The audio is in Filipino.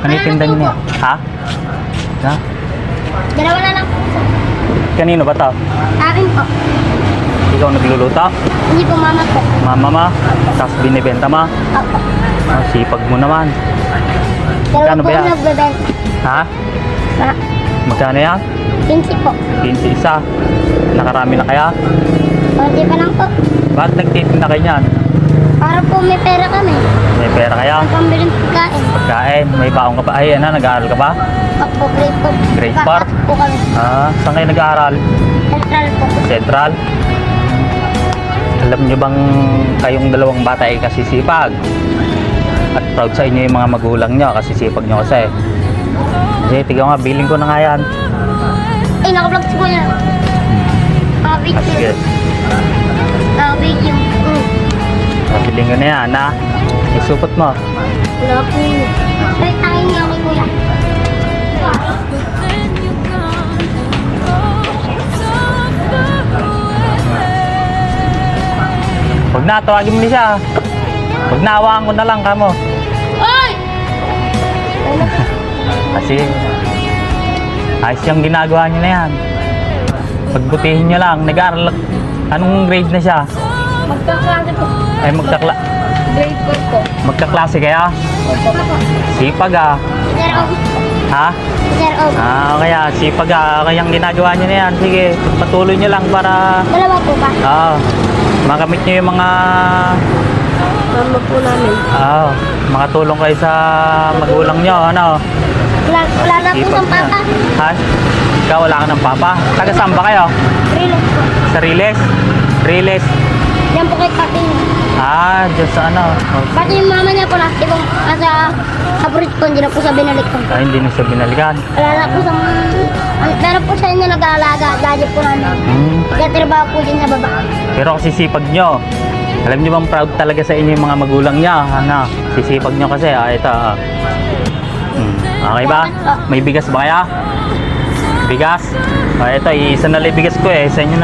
Ano yung tinda niyo niya? Ha? Ha? Dalawa na lang po. Kanino ba to? Akin po. Ikaw nagluluto? Hindi po mama po. Mama ma? Tapos binibenta ma? Opo. Ah, sipag mo naman. Dalawa Kano po ba yan? nagbebenta. Ha? Sa Magkano yan? 20 po. 15 isa. Nakarami na kaya? Konti pa lang po. Bakit nagtitinda kayo niyan? Para po may pera kami. May pera kaya? Ang pambiling pagkain. Pagkain? May baong ka pa? Ay, ano, nag-aaral ka ba? Opo, grade po. Grade four? Kakapit po kami. Ah, saan kayo nag-aaral? Central po. Central? Alam niyo bang kayong dalawang bata ay kasisipag? At proud sa inyo yung mga magulang niyo, kasisipag niyo kasi. Sige, tigaw nga, billing ko na nga yan. Eh, naka-vlog si Kuya. Ah, Naka-video. sige, Naka-video. Mm. Billing ko na yan, ha? Isupot mo. Wala po. Ay, tangin niyo kay Kuya. Huwag na, tawagin mo siya. Huwag na, hawakan ko na lang kamo. Oy! Kasi, ayos yung ginagawa niyo na yan. Pagbutihin niyo lang, nag-aaral, anong grade na siya? Magkaklase po. Ay, magkakla, Grade 4 po. magkaklase kaya? Opo. Sipag ah. Sir Obi. Ha? Sir Obi. Ah, kaya sipag ah. Kaya ang ginagawa niyo na yan. Sige, patuloy niyo lang para Dalawa po ba? ah, makamit niyo yung mga Mama po namin. ah, makatulong kayo sa magulang niyo, ano? Wala, wala na po Sipag ng papa. Ha? Ikaw wala ka ng papa? Taga saan ba kayo? Relax po. Sa Riles? Riles? Yan po kay Pati niya. Ah, dyan sa ano? Oh, Pati yung mama niya po na, di po, nasa abroad po, hindi na po siya binalik ko. ah, hindi na siya binalikan. Wala na po sa, ang, pero po sa inyo nag-aalaga, daddy po namin. Hmm. Kaya trabaho po din sa baba. Pero kasi sipag nyo. Alam nyo bang proud talaga sa inyo yung mga magulang niya? Ano? Sisipag nyo kasi. Ah, ito. Ah. Hmm. Okay ba? May bigas ba kaya? Bigas? Ah, ito. Isa na lang bigas ko eh. Sa inyo na.